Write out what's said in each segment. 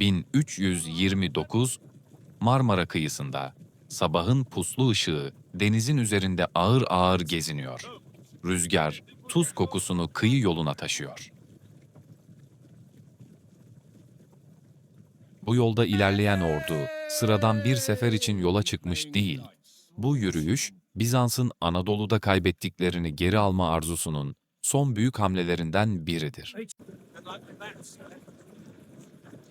1329 Marmara kıyısında sabahın puslu ışığı denizin üzerinde ağır ağır geziniyor. Rüzgar tuz kokusunu kıyı yoluna taşıyor. Bu yolda ilerleyen ordu sıradan bir sefer için yola çıkmış değil. Bu yürüyüş Bizans'ın Anadolu'da kaybettiklerini geri alma arzusunun son büyük hamlelerinden biridir.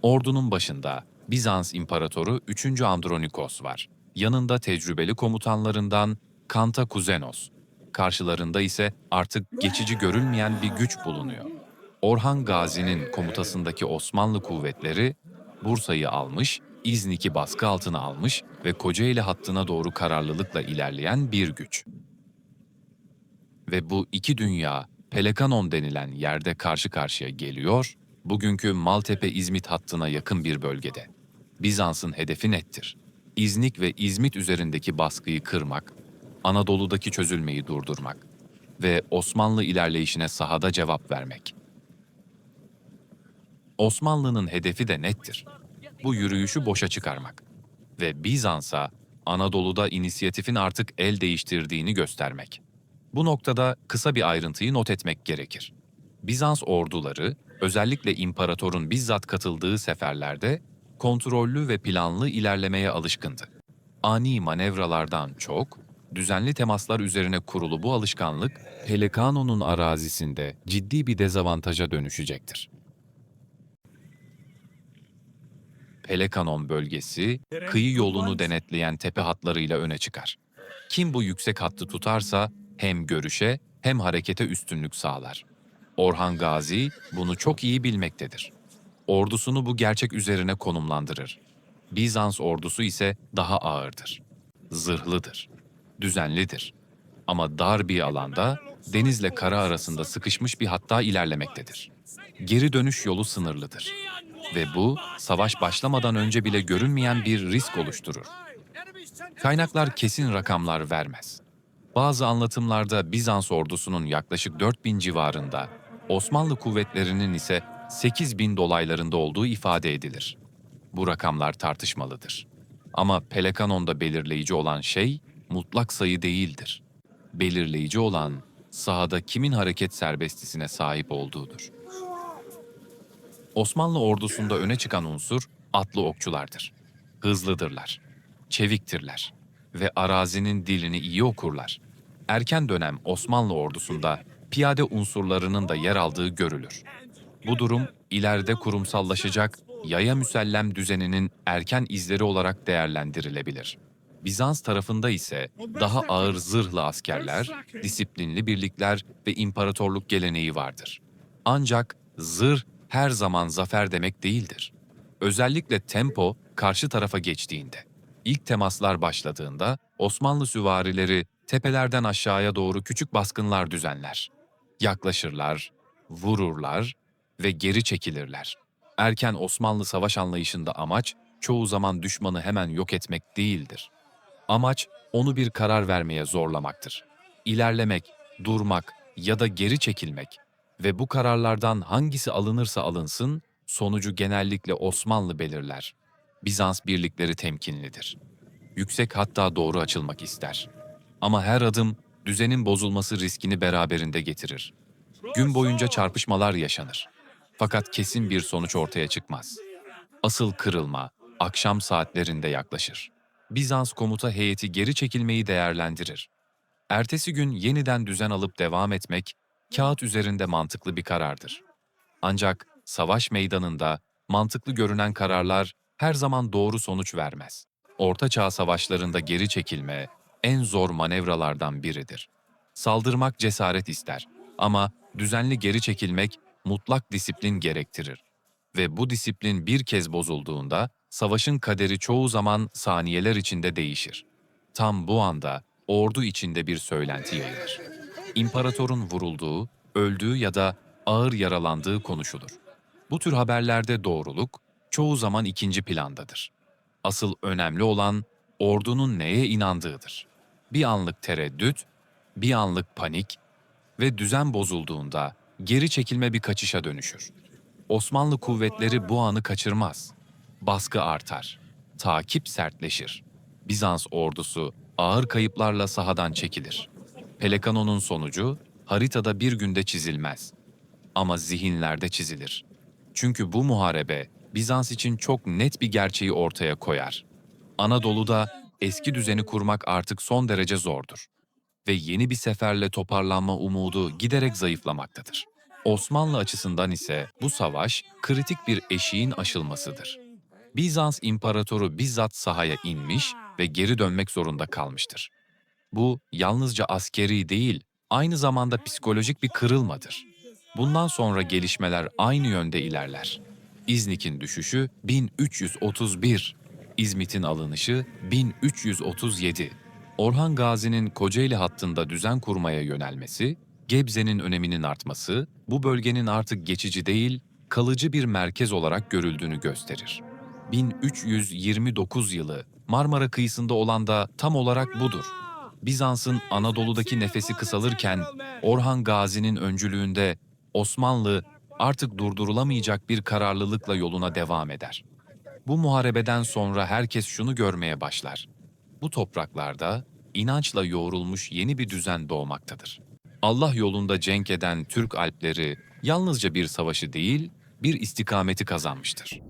Ordunun başında Bizans İmparatoru 3. Andronikos var. Yanında tecrübeli komutanlarından Kanta Kuzenos. Karşılarında ise artık geçici görülmeyen bir güç bulunuyor. Orhan Gazi'nin komutasındaki Osmanlı kuvvetleri Bursa'yı almış, İznik'i baskı altına almış ve Kocaeli hattına doğru kararlılıkla ilerleyen bir güç. Ve bu iki dünya Pelekanon denilen yerde karşı karşıya geliyor, bugünkü Maltepe-İzmit hattına yakın bir bölgede. Bizans'ın hedefi nettir. İznik ve İzmit üzerindeki baskıyı kırmak, Anadolu'daki çözülmeyi durdurmak ve Osmanlı ilerleyişine sahada cevap vermek. Osmanlı'nın hedefi de nettir. Bu yürüyüşü boşa çıkarmak ve Bizans'a Anadolu'da inisiyatifin artık el değiştirdiğini göstermek. Bu noktada kısa bir ayrıntıyı not etmek gerekir. Bizans orduları, özellikle imparatorun bizzat katıldığı seferlerde kontrollü ve planlı ilerlemeye alışkındı. Ani manevralardan çok, düzenli temaslar üzerine kurulu bu alışkanlık, Pelekano'nun arazisinde ciddi bir dezavantaja dönüşecektir. Pelekanon bölgesi, kıyı yolunu denetleyen tepe hatlarıyla öne çıkar. Kim bu yüksek hattı tutarsa hem görüşe hem harekete üstünlük sağlar. Orhan Gazi bunu çok iyi bilmektedir. Ordusunu bu gerçek üzerine konumlandırır. Bizans ordusu ise daha ağırdır. Zırhlıdır. Düzenlidir. Ama dar bir alanda denizle kara arasında sıkışmış bir hatta ilerlemektedir. Geri dönüş yolu sınırlıdır. Ve bu, savaş başlamadan önce bile görünmeyen bir risk oluşturur. Kaynaklar kesin rakamlar vermez. Bazı anlatımlarda Bizans ordusunun yaklaşık 4000 civarında, Osmanlı kuvvetlerinin ise 8000 dolaylarında olduğu ifade edilir. Bu rakamlar tartışmalıdır. Ama Pelekanon'da belirleyici olan şey mutlak sayı değildir. Belirleyici olan sahada kimin hareket serbestisine sahip olduğudur. Osmanlı ordusunda öne çıkan unsur atlı okçulardır. Hızlıdırlar, çeviktirler ve arazinin dilini iyi okurlar. Erken dönem Osmanlı ordusunda piyade unsurlarının da yer aldığı görülür. Bu durum ileride kurumsallaşacak yaya müsellem düzeninin erken izleri olarak değerlendirilebilir. Bizans tarafında ise daha ağır zırhlı askerler, disiplinli birlikler ve imparatorluk geleneği vardır. Ancak zırh her zaman zafer demek değildir. Özellikle tempo karşı tarafa geçtiğinde. İlk temaslar başladığında Osmanlı süvarileri tepelerden aşağıya doğru küçük baskınlar düzenler. Yaklaşırlar, vururlar ve geri çekilirler. Erken Osmanlı savaş anlayışında amaç çoğu zaman düşmanı hemen yok etmek değildir. Amaç onu bir karar vermeye zorlamaktır. İlerlemek, durmak ya da geri çekilmek ve bu kararlardan hangisi alınırsa alınsın, sonucu genellikle Osmanlı belirler. Bizans birlikleri temkinlidir. Yüksek hatta doğru açılmak ister. Ama her adım düzenin bozulması riskini beraberinde getirir. Gün boyunca çarpışmalar yaşanır. Fakat kesin bir sonuç ortaya çıkmaz. Asıl kırılma akşam saatlerinde yaklaşır. Bizans komuta heyeti geri çekilmeyi değerlendirir. Ertesi gün yeniden düzen alıp devam etmek kağıt üzerinde mantıklı bir karardır. Ancak savaş meydanında mantıklı görünen kararlar her zaman doğru sonuç vermez. Orta Çağ savaşlarında geri çekilme en zor manevralardan biridir. Saldırmak cesaret ister ama düzenli geri çekilmek mutlak disiplin gerektirir. Ve bu disiplin bir kez bozulduğunda savaşın kaderi çoğu zaman saniyeler içinde değişir. Tam bu anda ordu içinde bir söylenti yayılır. İmparatorun vurulduğu, öldüğü ya da ağır yaralandığı konuşulur. Bu tür haberlerde doğruluk çoğu zaman ikinci plandadır. Asıl önemli olan ordunun neye inandığıdır. Bir anlık tereddüt, bir anlık panik ve düzen bozulduğunda geri çekilme bir kaçışa dönüşür. Osmanlı kuvvetleri bu anı kaçırmaz. baskı artar. Takip sertleşir. Bizans ordusu ağır kayıplarla sahadan çekilir. Pelekano'nun sonucu haritada bir günde çizilmez. Ama zihinlerde çizilir. Çünkü bu muharebe Bizans için çok net bir gerçeği ortaya koyar. Anadolu'da eski düzeni kurmak artık son derece zordur ve yeni bir seferle toparlanma umudu giderek zayıflamaktadır. Osmanlı açısından ise bu savaş kritik bir eşiğin aşılmasıdır. Bizans imparatoru bizzat sahaya inmiş ve geri dönmek zorunda kalmıştır. Bu yalnızca askeri değil, aynı zamanda psikolojik bir kırılmadır. Bundan sonra gelişmeler aynı yönde ilerler. İznik'in düşüşü 1331, İzmit'in alınışı 1337. Orhan Gazi'nin Kocaeli hattında düzen kurmaya yönelmesi, Gebze'nin öneminin artması, bu bölgenin artık geçici değil, kalıcı bir merkez olarak görüldüğünü gösterir. 1329 yılı Marmara kıyısında olan da tam olarak budur. Bizans'ın Anadolu'daki nefesi kısalırken Orhan Gazi'nin öncülüğünde Osmanlı artık durdurulamayacak bir kararlılıkla yoluna devam eder. Bu muharebeden sonra herkes şunu görmeye başlar. Bu topraklarda inançla yoğrulmuş yeni bir düzen doğmaktadır. Allah yolunda cenk eden Türk Alpleri yalnızca bir savaşı değil, bir istikameti kazanmıştır.